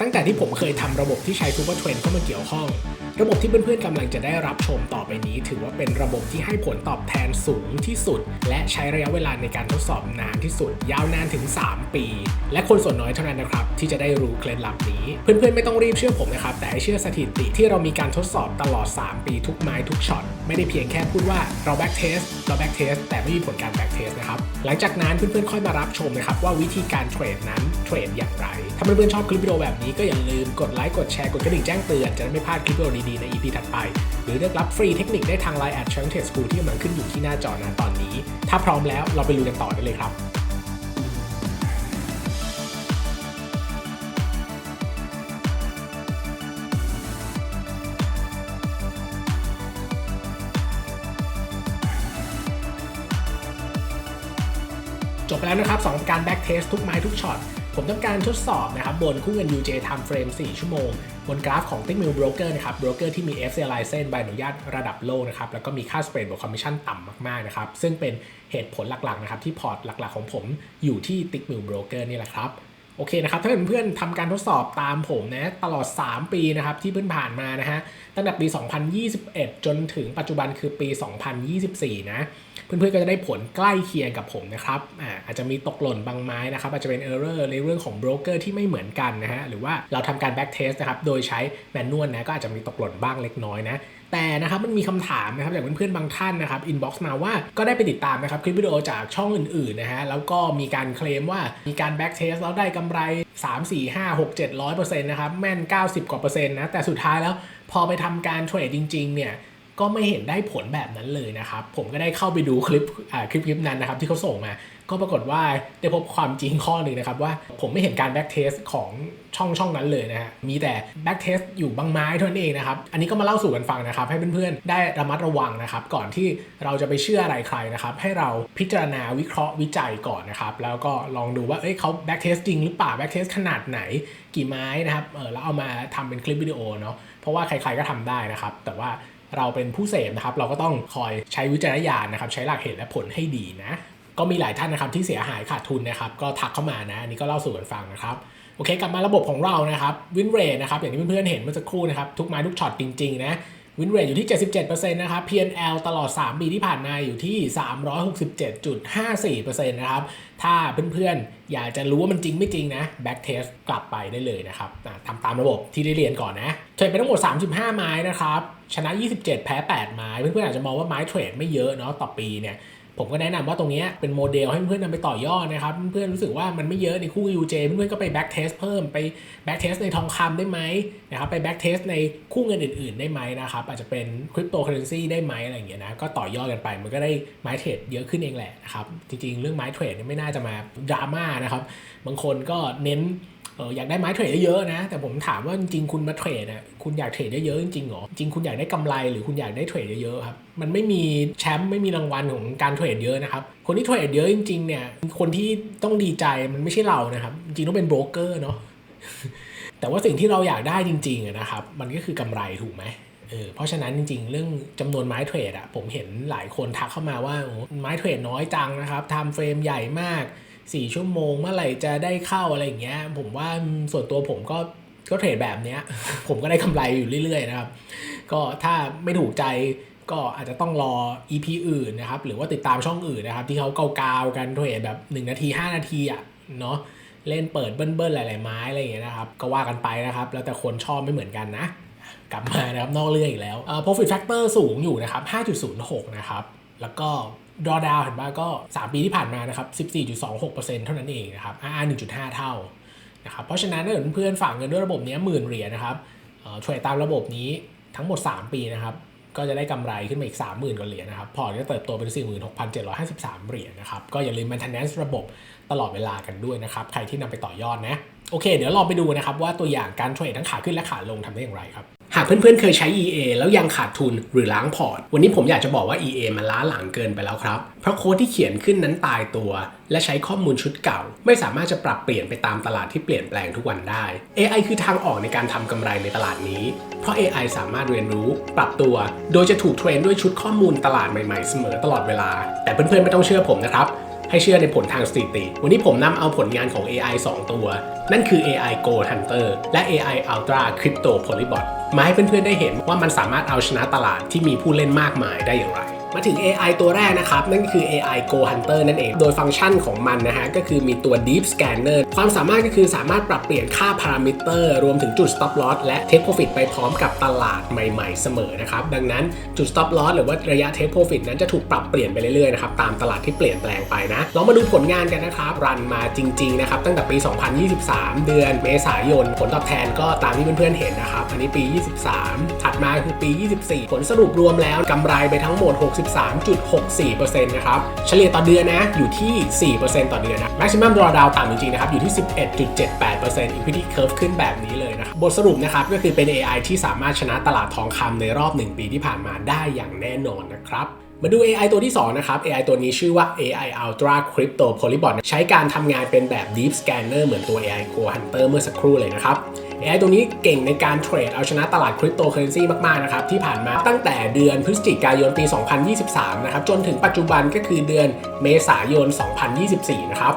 ตั้งแต่ที่ผมเคยทำระบบที่ใช้ Super Trend เข้ามาเกี่ยวข้อง ระบบที่เพื่อนๆกำลังจะได้รับชมต่อไปนี้ ถือว่าเป็นระบบที่ให้ผลตอบแทนสูงที่สุด และใช้ระยะเวลาในการทดสอบนานที่สุด ยาวนานถึง 3 ปี และคนส่วนน้อยเท่านั้นนะครับ ที่จะได้รู้เคล็ดลับนี้ เพื่อนๆไม่ต้องรีบเชื่อผมนะครับแต่ให้เชื่อสถิติที่เรามีการทดสอบตลอด 3 ปีทุกไม้ทุกช็อต ไม่ได้เพียงแค่พูดว่าเราแบ็กเทสเราแบ็กเทสแต่ไม่มีผลการแบ็กเทสนะครับ หลังจากนั้นเพื่อนๆค่อยมารับชมนะครับว่าวิธีการเทรดนั้นเทรดอย่างไร ถ้าเพื่อนๆชอบคลิปวิดีโอแบบนี้ก็อย่าลืมกดไลค์กดแชร์กดกระดิ่งแจ้งเตือน จะได้ไม่พลาดคลิปวิดีโอดีๆใน EP ถัดไป หรือเลือกรับฟรีเทคนิคได้ทาง Line แอดชังเทสคูที่กำลังขึ้นอยู่ที่หน้าจอนะตอนนี้ ถ้าพร้อมแล้วเราไปลุยกันต่อได้เลยครับ แล้วนะครับสองการแบ็กเทสทุกไม้ทุกช็อต ผมต้องการทดสอบนะครับบนคู่เงิน UJ Time Frame 4 ชั่วโมง บนกราฟของ Tickmill Broker นะครับโบรกเกอร์ที่มี FCA license ใบอนุญาตระดับโลกนะครับ แล้วก็มีค่า spread บวก commission ต่ำมากๆนะครับ ซึ่งเป็นเหตุผลหลักๆนะครับที่พอร์ตหลักๆ ของผมอยู่ที่ Tickmill Broker นี่แหละครับ โอเคนะครับถ้าเพื่อนๆทำการทดสอบตามผมนะตลอด 3 ปีนะครับที่เพิ่งผ่านมานะฮะตั้งแต่ปี 2021 จนถึงปัจจุบันคือปี 2024 นะเพื่อนๆก็จะได้ผลใกล้เคียงกับผมนะครับอาอาจจะมีตกหล่นบางไม้นะครับอาจจะเป็น error ในเรื่องของโบรกเกอร์ที่ไม่เหมือนกันนะฮะหรือว่าเราทำการ back test นะครับโดยใช้แมนนวลนะก็อาจจะมีตกหล่นบ้างเล็กน้อยนะ แต่นะครับมันมีคำถามนะครับจากเพื่อนๆบางท่านนะครับ inbox มาว่าก็ได้ไปติดตามนะครับคลิปวิดีโอจากช่องอื่นๆนะฮะแล้วก็มีการเคลมว่ามีการ back test แล้วได้กำไร 3 4 5 6 7 0 0เปอร์เซ็นต์นะครับแม่น 90 กว่าเปอร์เซ็นต์นะแต่สุดท้ายแล้วพอไปทำการเทรดจริงๆเนี่ยก็ไม่เห็นได้ผลแบบนั้นเลยนะครับผมก็ได้เข้าไปดูคลิปอ่าคลิปคลิปนั้นนะครับที่เขาส่งมา ก็ปรากฏว่าได้พบความจริงข้อหนึ่งนะครับว่าผมไม่เห็นการแบ็กเทสของช่องช่องนั้นเลยนะฮะมีแต่แบ็กเทสอยู่บางไม้เท่านั้นเองนะครับ อันนี้ก็มาเล่าสู่กันฟังนะครับ ให้เพื่อนๆได้ระมัดระวังนะครับ ก่อนที่เราจะไปเชื่ออะไรใครนะครับ ให้เราพิจารณาวิเคราะห์วิจัยก่อนนะครับ แล้วก็ลองดูว่าเอ้ยเขาแบ็กเทสจริงหรือเปล่าแบ็กเทสขนาดไหนกี่ไม้นะครับเออแล้วเอามาทำเป็นคลิปวิดีโอเนาะเพราะว่าใครๆก็ทำได้นะครับ แต่ว่าเราเป็นผู้เสพนะครับ เราก็ต้องคอยใช้วิจารณญาณนะครับ ใช้หลักเหตุและผลให้ดีนะ ก็มีหลายท่านนะครับที่เสียหายขาดทุนนะครับก็ทักเข้ามานะอันนี้ก็เล่าสู่กันฟังนะครับโอเค กลับมาระบบของเรานะครับวินเรทนะครับอย่างที่เพื่อนๆเห็นเมื่อสักครู่นะครับทุกไม้ทุกช็อตจริงๆนะวินเรทอยู่ที่ 77%นะครับ PNL ตลอด 3 ปีที่ผ่านมาอยู่ที่ 367.54%นะครับ ถ้าเพื่อนๆ อยากจะรู้ว่ามันจริงไม่จริงนะ back test กลับไปได้เลยนะครับทำตามระบบที่ได้เรียนก่อนนะเทรดไปทั้งหมด 35 ไม้นะครับ ชนะ 27 แพ้ 8 ไม้ เพื่อนๆ อาจจะมองว่าไม้เทรดไม่เยอะเนาะต่อปีเนี่ย ผมก็แนะนำว่าตรงนี้เป็นโมเดลให้เพื่อนๆนำไปต่อยอดนะครับ เพื่อนๆรู้สึกว่ามันไม่เยอะในคู่ UJ เพื่อนๆก็ไป back test เพิ่มไป back test ในทองคำได้ไหมนะครับไป back test ในคู่เงินอื่น ๆ ได้ไหมนะครับอาจจะเป็นคริปโตเคอเรนซีได้ไหมอะไรอย่างเงี้ยนะก็ต่อยอดกันไปมันก็ได้ไม้เทรดเยอะขึ้นเองแหละนะครับจริงๆ เรื่องไม้เทรดไม่น่าจะมาดราม่านะครับบางคนก็เน้น อออยากได้ไม้เทรดเยอะๆนะ แต่ผมถามว่าจริงๆคุณมาเทรดอะคุณอยากเทรดเยอะๆจริงๆเหรอจริงคุณอยากได้กำไรหรือคุณอยากได้เทรดเยอะๆครับมันไม่มีแชมป์ไม่มีรางวัลของการเทรดเยอะนะครับคนที่เทรดเยอะจริงๆเนี่ยคนที่ต้องดีใจมันไม่ใช่เรานะครับจริงต้องเป็นโบรกเกอร์เนาะแต่ว่าสิ่งที่เราอยากได้จริงๆนะครับมันก็คือกำไรถูกไหมเออเพราะฉะนั้นจริงๆ เรื่องจำนวนไม้เทรดอะผมเห็นหลายคนทักเข้ามาว่าโอ้ไม้เทรดน้อยจังนะครับทม์เฟรมใหญ่มาก สี่ชั่วโมงเมื่อไหร่จะได้เข้าอะไรอย่างเงี้ย ผมว่าส่วนตัวผมก็ก็เทรดแบบเนี้ย ผมก็ได้กำไรอยู่เรื่อยๆนะครับ ก็ถ้าไม่ถูกใจก็อาจจะต้องรอ EP อื่นนะครับ หรือว่าติดตามช่องอื่นนะครับ ที่เขาเกาๆกันเทรดแบบ 1 นาที 5 นาทีอะเนาะเล่นเปิดเบิ้ลๆหลายๆไม้อะไรอย่างเงี้ยนะครับ ก็ว่ากันไปนะครับ แล้วแต่คนชอบไม่เหมือนกันนะ กลับมานะครับนอกเรื่องอีกแล้ว profit factor สูงอยู่นะครับ 5.06 นะครับ แล้วก็ drawdown เห็นป่ะก็ 3 ปีที่ผ่านมานะครับ 14.26%เท่านั้นเองนะครับ RR 1.5 เท่านะครับเพราะฉะนั้นถ้าเกิดเพื่อนฝากเงินด้วยระบบนี้หมื่นเหรียญนะครับเอ่อเทรดตามระบบนี้ทั้งหมด 3 ปีนะครับก็จะได้กำไรขึ้นมาอีก 30,000กว่าเหรียญนะครับ พอร์ตก็เติบโตเป็น 46,753 เหรียญนะครับ ก็อย่าลืม maintenance ระบบตลอดเวลากันด้วยนะครับ ใครที่นำไปต่อยอดนะ โอเค เดี๋ยวลองไปดูนะครับว่าตัวอย่างการเทรดทั้งขาขึ้นและขาลงทำได้อย่างไรครับ หากเพื่อนๆเคยใช้ EA แล้วยังขาดทุนหรือล้างพอร์ต วันนี้ผมอยากจะบอกว่า EA มันล้าหลังเกินไปแล้วครับ เพราะโค้ดที่เขียนขึ้นนั้นตายตัว และใช้ข้อมูลชุดเก่า ไม่สามารถจะปรับเปลี่ยนไปตามตลาดที่เปลี่ยนแปลงทุกวันได้ AI คือทางออกในการทำกำไรในตลาดนี้ เพราะ AI สามารถเรียนรู้ ปรับตัว โดยจะถูกเทรนด้วยชุดข้อมูลตลาดใหม่ๆเสมอตลอดเวลา แต่เพื่อนๆไม่ต้องเชื่อผมนะครับให้เชื่อในผลทางสถิติ วันนี้ผมนำเอาผลงานของ AI 2 ตัว นั่นคือ AI Gold Hunter และ AI Ultra Crypto Polybot มาให้เพื่อนๆได้เห็นว่ามันสามารถเอาชนะตลาดที่มีผู้เล่นมากมายได้อย่างไรมาถึง AI ตัวแรกนะครับ นั่นคือ AI Go Hunter นั่นเอง โดยฟังก์ชันของมันนะฮะ ก็คือมีตัว Deep Scanner ความสามารถก็คือสามารถปรับเปลี่ยนค่าพารามิเตอร์ รวมถึงจุด Stop Loss และ Take Profit ไปพร้อมกับตลาดใหม่ๆเสมอนะครับ ดังนั้นจุด Stop Loss หรือว่าระยะ Take Profit นั้นจะถูกปรับเปลี่ยนไปเรื่อยๆนะครับ ตามตลาดที่เปลี่ยนแปลงไปนะลองมาดูผลงานกันนะครับ รันมาจริง ๆ นะครับ ตั้งแต่ปี 2023เดือนเมษายน ผลตอบแทนก็ตามที่เพื่อนๆเห็นนะครับ อันนี้ปี 23 ถัดมาคือปี 24 ผลสรุปรวมแล้วกำไรไปทั้งหมด 63.64%นะครับ เฉลี่ยต่อเดือนนะอยู่ที่ 4%ต่อเดือนนะ maximum drawdown ต่ำจริงๆนะครับอยู่ที่ 11.78% equity curve ขึ้นแบบนี้เลยนะครับบทสรุปนะครับก็คือเป็น AI ที่สามารถชนะตลาดทองคำในรอบ 1 ปีที่ผ่านมาได้อย่างแน่นอนนะครับ มาดู AI ตัวที่ 2 นะครับ AI ตัวนี้ชื่อว่า AI Ultra Crypto Polybot ใช้การทำงานเป็นแบบ Deep Scanner เหมือนตัว AI Go Hunter เมื่อสักครู่เลยนะครับ AI ตัวนี้เก่งในการเทรดเอาชนะตลาดคริปโตเคอเรนซีมาก ๆ นะครับ ที่ผ่านมาตั้งแต่เดือนพฤศจิกายนปี 2023 นะครับ จนถึงปัจจุบันก็คือเดือนเมษายน 2024 นะครับ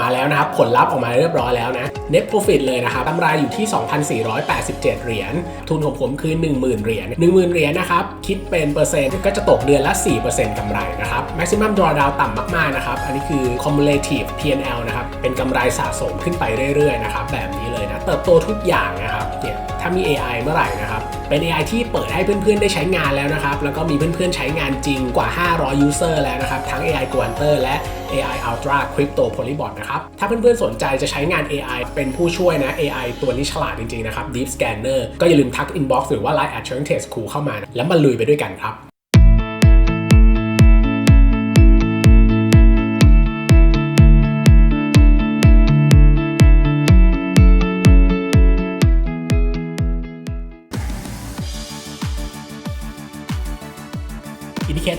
มาแล้วนะครับ ผลลัพธ์ออกมาเรียบร้อยแล้วนะ Net Profit เลยนะครับกำไรอยู่ที่ 2,487 เหรียญ ทุนของผมคือ 10,000 เหรียญ 10,000 เหรียญนะครับ คิดเป็นเปอร์เซ็นต์ก็จะตกเดือนละ 4%กำไรนะครับ Maximum Drawdown ต่ำมากๆนะครับ อันนี้คือ Cumulative P&L นะครับ เป็นกำไรสะสมขึ้นไปเรื่อยๆนะครับ แบบนี้เลยนะ เติบโตทุกอย่างนะครับเนี่ย ถ้ามี AI เมื่อไหร่นะครับ เป็น AI ที่เปิดให้เพื่อนๆ ได้ใช้งานแล้วนะครับ แล้วก็มีเพื่อนๆ ใช้งานจริงกว่า 500 user แล้วนะครับ ทั้ง AI Quanter และ AI Ultra Crypto Polybot นะครับ ถ้าเพื่อนๆ สนใจจะใช้งาน AI เป็นผู้ช่วยนะ AI ตัวนี้ฉลาดจริงๆ นะครับ Deep Scanner ก็อย่าลืมทัก inbox หรือว่า Line at Changtest Cool เข้ามานะแล้วมาลุยไปด้วยกันครับ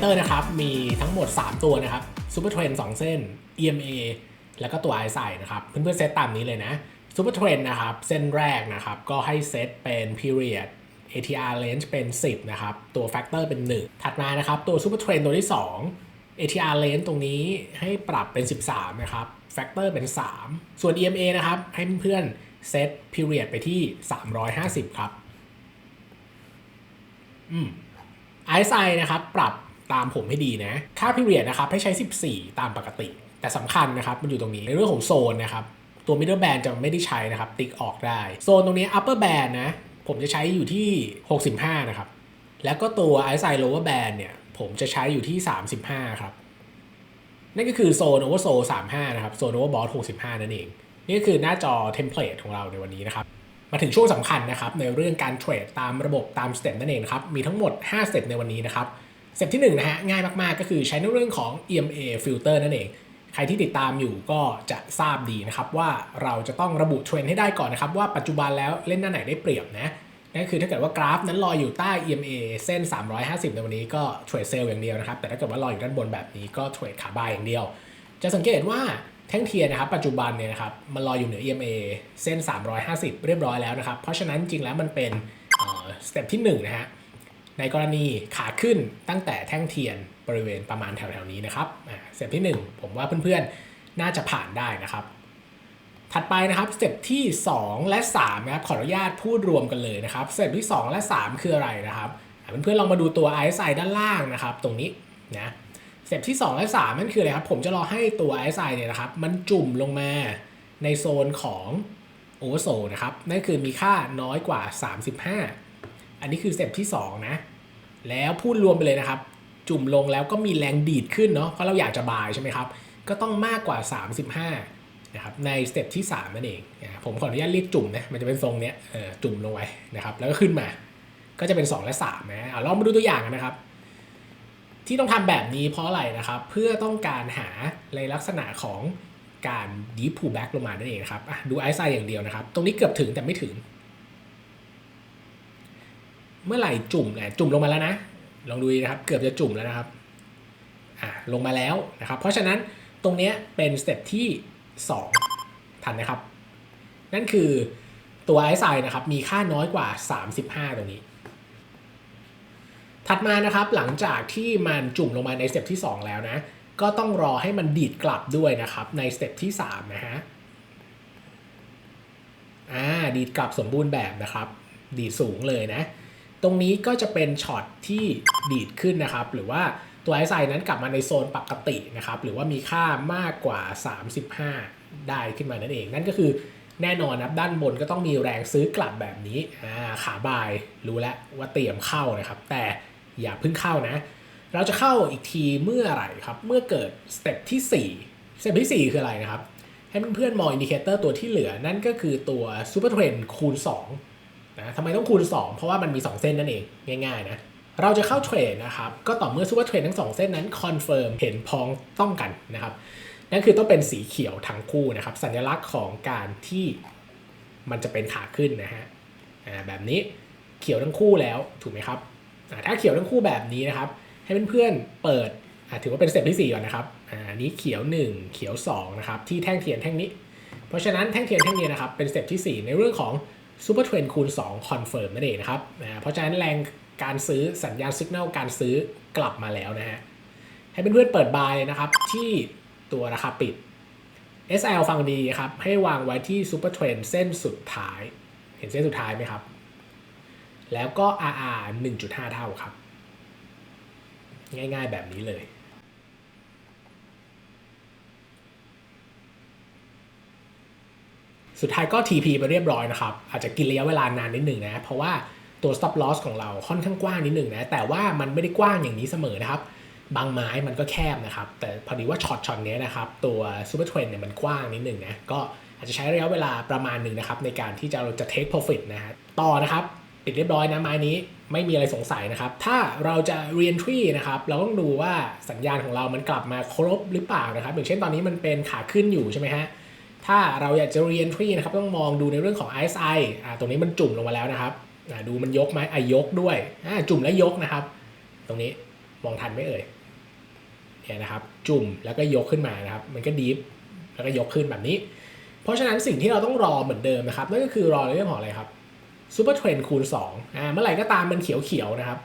ตอร์นะครับ มีทั้งหมด 3 ตัวนะครับซูเปอร์เทรน2เส้น EMA แล้วก็ตัว RSI นะครับ เพื่อนๆเซตตามนี้เลยนะซูเปอร์เทรนนะครับ เส้นแรกนะครับ ก็ให้เซตเป็น period ATR range เป็น 10 นะครับ ตัว factor เป็น 1 ถัดมานะครับ ตัวซูเปอร์เทรนตัวที่ 2 ATR range ตรงนี้ให้ปรับเป็น 13 นะครับ factor เป็น 3 ส่วน EMA นะครับ ให้เพื่อนเซต period ไปที่ 350 ครับ อืม RSI นะครับ ปรับ ตามผมให้ดีนะ ค่า period นะครับให้ใช้ 14 ตามปกติ แต่สำคัญนะครับมันอยู่ตรงนี้ในเรื่องของโซนนะครับตัว middle band จะไม่ได้ใช้นะครับ ติ๊กออกได้ โซนตรงนี้ upper band นะ ผมจะใช้อยู่ที่ 65 นะครับ แล้วก็ตัว RSI lower band เนี่ย ผมจะใช้อยู่ที่ 35 ครับ นั่นก็คือโซน oversold 35 นะครับ โซน overbought 65 นั่นเอง นี่ก็คือหน้าจอเทมเพลตของเราในวันนี้นะครับ มาถึงช่วงสำคัญนะครับ ในเรื่องการเทรดตามระบบตามสเต็ปนั่นเองครับ มีทั้งหมด 5 สเต็ปในวันนี้นะครับ สเต็ปที่1นะฮะง่ายมากๆ ก็คือใช้ในเรื่องของ EMA filter นั่นเอง ใครที่ติดตามอยู่ก็จะทราบดีนะครับว่าเราจะต้องระบุเทรนด์ให้ได้ก่อนนะครับ ว่าปัจจุบันแล้วเล่นหน้าไหนได้เปรียบนะนั่นคือถ้าเกิดว่ากราฟนั้นลอยอยู่ใต้ EMA เส้น 350 ในวันนี้ก็เทรดเซลล์อย่างเดียวนะครับ แต่ถ้าเกิดว่าลอยอยู่ด้านบนแบบนี้ก็เทรดขาบายอย่างเดียว จะสังเกตว่าแท่งเทียนนะครับปัจจุบันเนี่ยนะครับมันลอยอยู่เหนือ EMA เส้น 350 เรียบร้อยแล้วนะครับ เพราะฉะนั้นจริงแล้วมันเป็นสเต็ปที่1นะฮะ ในกรณีขาขึ้นตั้งแต่แท่งเทียนบริเวณประมาณแถวๆนี้นะครับสเต็ปที่ 1 ผมว่าเพื่อนๆน่าจะผ่านได้นะครับ ถัดไปนะครับสเต็ปที่ 2 และ3นะครับขออนุญาตพูดรวมกันเลยนะครับสเต็ปที่ 2 และ 3 คืออะไรนะครับเพื่อนๆลองมาดูตัว RSI ด้านล่างนะครับ ตรงนี้นะสเต็ปที่ 2 และ 3 นั่นคืออะไรครับผมจะรอให้ตัว RSI เนี่ยนะครับ มันจุ่มลงมาในโซนของ Oversold นะครับนั่นคือมีค่าน้อยกว่า 35 อันนี้คือสเต็ปที่ 2 นะ แล้วพูดรวมไปเลยนะครับ จุ่มลงแล้วก็มีแรงดีดขึ้นเนาะเพราะเราอยากจะบายใช่ไหมครับ ก็ต้องมากกว่า 35นะครับในสเต็ปที่ 3 นั่นเองนะผมขออนุญาตเรียกจุ่มนะมันจะเป็นทรงเนี้ยจุ่มลงไว้นะครับ แล้วก็ขึ้นมาก็จะเป็น 2 และ 3 นะเอาลองมาดูตัวอย่างกันนะครับ ที่ต้องทำแบบนี้เพราะอะไรนะครับ เพื่อต้องการหาในลักษณะของการ deep pullback ลงมานั่นเองนะครับดูไอซ์ไซอย่างเดียวนะครับ ตรงนี้เกือบถึงแต่ไม่ถึง เมื่อไหร่จุ่มเนี่ยจุ่มลงมาแล้วนะ ลองดูนะครับ เกือบจะจุ่มแล้วนะครับอะลงมาแล้วนะครับ เพราะฉะนั้นตรงเนี้ยเป็นสเต็ปที่ 2 ทันนะครับ นั่นคือตัวไอซ์ไซนะครับ มีค่าน้อยกว่า 35 ตรงนี้ ถัดมานะครับหลังจากที่มันจุ่มลงมาในสเต็ปที่ 2 แล้วนะ ก็ต้องรอให้มันดีดกลับด้วยนะครับในสเต็ปที่ 3 นะฮะอ่าดีดกลับสมบูรณ์แบบนะครับ ดีดสูงเลยนะ ตรงนี้ก็จะเป็นช็อตที่ดีดขึ้นนะครับ หรือว่าตัวไอซ์ไซนั้นกลับมาในโซนปกตินะครับ หรือว่ามีค่ามากกว่า 35 ได้ขึ้นมานั่นเอง นั่นก็คือแน่นอนนะด้านบนก็ต้องมีแรงซื้อกลับแบบนี้ขาบายรู้แล้วว่าเตรียมเข้านะครับ แต่อย่าเพิ่งเข้านะ เราจะเข้าอีกทีเมื่อไหร่ครับ เมื่อเกิดสเต็ปที่4สเต็ปที่ 4 คืออะไรนะครับ ให้เพื่อนๆมองอินดิเคเตอร์ตัวที่เหลือนั่นก็คือตัวซูเปอร์เทรนคูณ 2 นะทำไมต้องคูณ 2 เพราะว่ามันมี 2 เส้นนั่นเองง่ายๆนะเราจะเข้าเทรดนะครับ ก็ต่อเมื่อซูเปอร์เทรนทั้ง 2 เส้นนั้นคอนเฟิร์มเห็นพ้องต้องกันนะครับ นั่นคือต้องเป็นสีเขียวทั้งคู่นะครับ สัญลักษณ์ของการที่มันจะเป็นขาขึ้นนะฮะอ่าแบบนี้เขียวทั้งคู่แล้วถูกไหมครับอ่าถ้าเขียวทั้งคู่แบบนี้นะครับ ให้เพื่อนๆเปิดอ่าถือว่าเป็นสเต็ปที่ 4 ก่อนนะครับอ่าอันนี้เขียว 1 เขียว2นะครับที่แท่งเทียนแท่งนี้ เพราะฉะนั้นแท่งเทียนแท่งนี้นะครับเป็นสเต็ปที่ 4 ในเรื่องของ ซูเปอร์เทรนคูณ2คอนเฟิร์มนั่นเองนะครับอ่าเพราะฉะนั้นแรงการซื้อสัญญาณสัญญาณการซื้อกลับมาแล้วนะฮะให้เพื่อนๆเปิดบายเลยนะครับที่ตัวราคาปิด SL ฟังดีครับ ให้วางไว้ที่ซูเปอร์เทรนเส้นสุดท้าย เห็นเส้นสุดท้ายไหมครับ แล้วก็ RR 1.5 เท่าครับ ง่ายๆแบบนี้เลย สุดท้ายก็ TP ไปเรียบร้อยนะครับ อาจจะกินระยะเวลานานนิดหนึ่งนะ เพราะว่าตัว stop loss ของเราค่อนข้างกว้างนิดหนึ่งนะ แต่ว่ามันไม่ได้กว้างอย่างนี้เสมอนะครับ บางไม้มันก็แคบนะครับ แต่พอดีว่าช็อตช็อตนี้นะครับ ตัว super trend เนี่ยมันกว้างนิดหนึ่งนะ ก็อาจจะใช้ระยะเวลาประมาณหนึ่งนะครับ ในการที่จะเราจะ take profit นะฮะ ต่อนะครับปิดเรียบร้อยนะไม้นี้ไม่มีอะไรสงสัยนะครับ ถ้าเราจะ re-entry นะครับ เราต้องดูว่าสัญญาณของเรามันกลับมาครบหรือเปล่านะครับ อย่างเช่นตอนนี้มันเป็นขาขึ้นอยู่ใช่ไหมฮะ ถ้าเราอยากจะ re-entry นะครับต้องมองดูในเรื่องของ RSI อ่าตรงนี้มันจุ่มลงมาแล้วนะครับอ่าดูมันยกไหมอะยกด้วยอ่าจุ่มแล้วยกนะครับ ตรงนี้มองทันไหมเอ่ยเนี่ยนะครับจุ่มแล้วก็ยกขึ้นมานะครับ มันก็ดีฟแล้วก็ยกขึ้นแบบนี้ เพราะฉะนั้นสิ่งที่เราต้องรอเหมือนเดิมนะครับนั่นก็คือรอในเรื่องของอะไรครับซูเปอร์เทรนคูณ2อ่าเมื่อไหร่ก็ตามมันเขียวๆนะครับ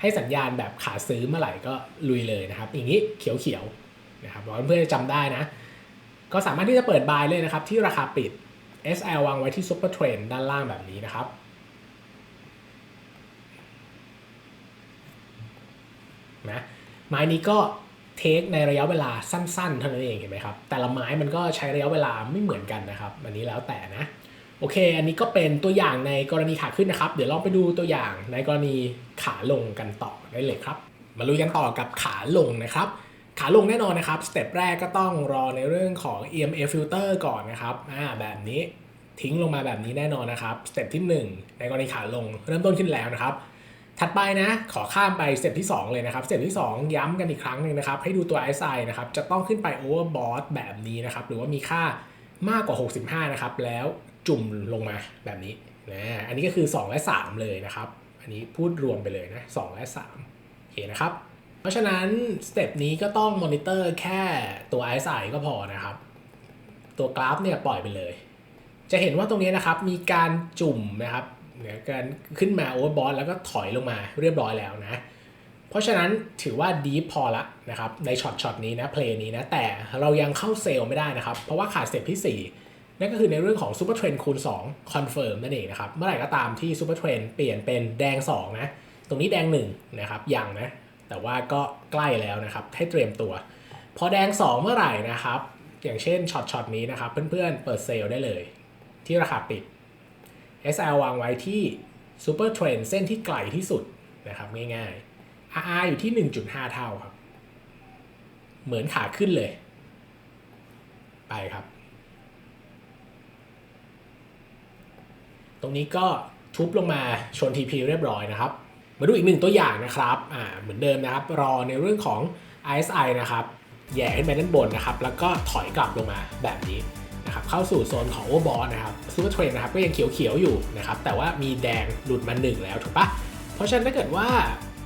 ให้สัญญาณแบบขาซื้อเมื่อไหร่ก็ลุยเลยนะครับ อย่างนี้เขียวๆนะครับเพื่อนๆจำได้นะ ก็สามารถที่จะเปิดบายเลยนะครับที่ราคาปิด SL วางไว้ที่ซูเปอร์เทรนด้านล่างแบบนี้นะครับ นะไม้นี้ก็เทคในระยะเวลาสั้นๆ เท่านั้นเองเห็นไหมครับ แต่ละไม้มันก็ใช้ระยะเวลาไม่เหมือนกันนะครับอันนี้แล้วแต่นะโอเค อันนี้ก็เป็นตัวอย่างในกรณีขาขึ้นนะครับ เดี๋ยวลองไปดูตัวอย่างในกรณีขาลงกันต่อได้เลยครับ มาลุยกันต่อกับขาลงนะครับ ขาลงแน่นอนนะครับ สเต็ปแรกก็ต้องรอในเรื่องของ EMF filter ก่อนนะครับอ่าแบบนี้ทิ้งลงมาแบบนี้แน่นอนนะครับ สเต็ปที่ 1 ในกรณีขาลงเริ่มต้นขึ้นแล้วนะครับ ถัดไปนะ ขอข้ามไปสเต็ปที่ 2 เลยนะครับ สเต็ปที่ 2 ย้ำกันอีกครั้งหนึ่งนะครับ ให้ดูตัว RSI นะครับ จะต้องขึ้นไป overbought แบบนี้นะครับ หรือว่ามีค่ามากกว่า 65 นะครับ แล้วจุ่มลงมาแบบนี้นะ อันนี้ก็คือ 2 และ 3 เลยนะครับ อันนี้พูดรวมไปเลยนะ 2 และ3โอเคนะครับ เพราะฉะนั้นสเต็ปนี้ก็ต้องมอนิเตอร์แค่ตัว RSI ก็พอนะครับ ตัวกราฟเนี่ยปล่อยไปเลย จะเห็นว่าตรงนี้นะครับมีการจุ่มนะครับเนี่ยการขึ้นมาโอเวอร์บอทแล้วก็ถอยลงมาเรียบร้อยแล้วนะ เพราะฉะนั้นถือว่าดีพอละนะครับในช็อตช็อตนี้นะเพลย์นี้นะ แต่เรายังเข้าเซลไม่ได้นะครับ เพราะว่าขาดสเต็ปที่ 4 นั่นก็คือในเรื่องของซูเปอร์เทรนคูณ2คอนเฟิร์มนั่นเองนะครับ เมื่อไหร่ก็ตามที่ซูเปอร์เทรนเปลี่ยนเป็นแดง 2 นะ ตรงนี้แดง 1 นะครับยังนะ แต่ว่าก็ใกล้แล้วนะครับ ให้เตรียมตัว พอแดง 2 เมื่อไหร่นะครับ อย่างเช่นช็อตช็อตนี้นะครับ เพื่อนๆ เปิดเซลล์ได้เลย ที่ราคาปิด SL วางไว้ที่ Super Trend เส้นที่ไกลที่สุดนะครับง่ายๆ RR อยู่ที่ 1.5 เท่าครับ เหมือนขาขึ้นเลย ไปครับ ตรงนี้ก็ทุบลงมาชน TP เรียบร้อยนะครับ มาดูอีกหนึ่งตัวอย่างนะครับอ่าเหมือนเดิมนะครับ รอในเรื่องของ RSI นะครับแย่ขึ้นไปด้านบนนะครับ แล้วก็ถอยกลับลงมาแบบนี้นะครับเข้าสู่โซนของโอเวอร์บอลนะครับซูเปอร์เทรนนะครับก็ยังเขียวๆอยู่นะครับ แต่ว่ามีแดงหลุดมาหนึ่งแล้วถูกปะเพราะฉะนั้นถ้าเกิดว่า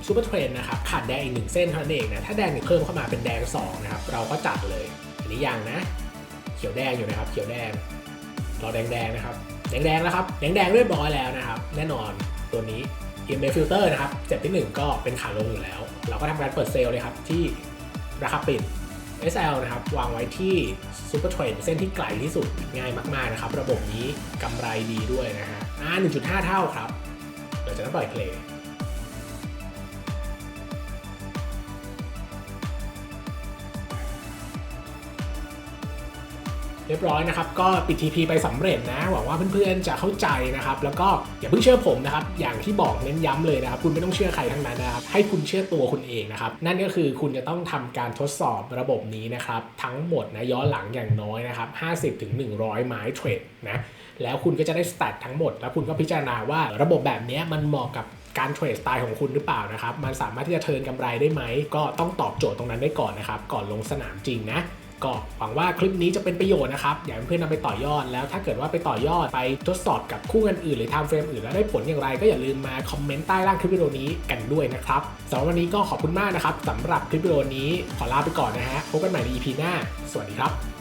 ซูเปอร์เทรนนะครับขาดแดงอีกหนึ่งเส้นเท่านั้นเองนะถ้าแดงเพิ่มเข้ามาเป็นแดงสองนะครับเราก็จัดเลย อันนี้ยังนะ เขียวแดงอยู่นะครับเขียวแดงรอแดงๆนะครับแดงๆแล้วครับแดงๆเรียบร้อยแล้วนะครับ แน่นอนตัวนี้ EMA filter นะครับเจ็บที่ 1 ก็เป็นขาลงอยู่แล้ว เราก็ทำการเปิดเซลล์เลยครับที่ราคาปิด SL นะครับวางไว้ที่ Super Trend เส้นที่ไกลที่สุดง่ายมากๆนะครับ ระบบนี้กำไรดีด้วยนะฮะอ่า1.5 เท่าครับเราจะต้องปล่อยเพลง เรียบร้อยนะครับ ก็ปิด TP ไปสำเร็จนะ หวังว่าเพื่อนๆจะเข้าใจนะครับ แล้วก็อย่าเพิ่งเชื่อผมนะครับ อย่างที่บอกเน้นย้ำเลยนะครับ คุณไม่ต้องเชื่อใครทั้งนั้นนะครับ ให้คุณเชื่อตัวคุณเองนะครับ นั่นก็คือคุณจะต้องทำการทดสอบระบบนี้นะครับ ทั้งหมดนะย้อนหลังอย่างน้อยนะครับ50ถึง100ไม้เทรดนะ แล้วคุณก็จะได้สแตททั้งหมด แล้วคุณก็พิจารณาว่าระบบแบบนี้มันเหมาะกับการเทรดสไตล์ของคุณหรือเปล่านะครับ มันสามารถที่จะเทิร์นกำไรได้ไหม ก็ต้องตอบโจทย์ตรงนั้นได้ก่อนนะครับ ก่อนลงสนามจริงนะ ก็หวังว่าคลิปนี้จะเป็นประโยชน์นะครับ อยากให้เพื่อนนำไปต่อยอดแล้วถ้าเกิดว่าไปต่อยอดไปทดสอบกับคู่เงินอื่นหรือทำเฟรมอื่นแล้วได้ผลอย่างไร ก็อย่าลืมมาคอมเมนต์ใต้ล่างคลิปวิดีโอนี้กันด้วยนะครับสำหรับวันนี้ก็ขอบคุณมากนะครับสำหรับคลิปวิดีโอนี้ขอลาไปก่อนนะฮะพบกันใหม่ใน EP หน้า สวัสดีครับ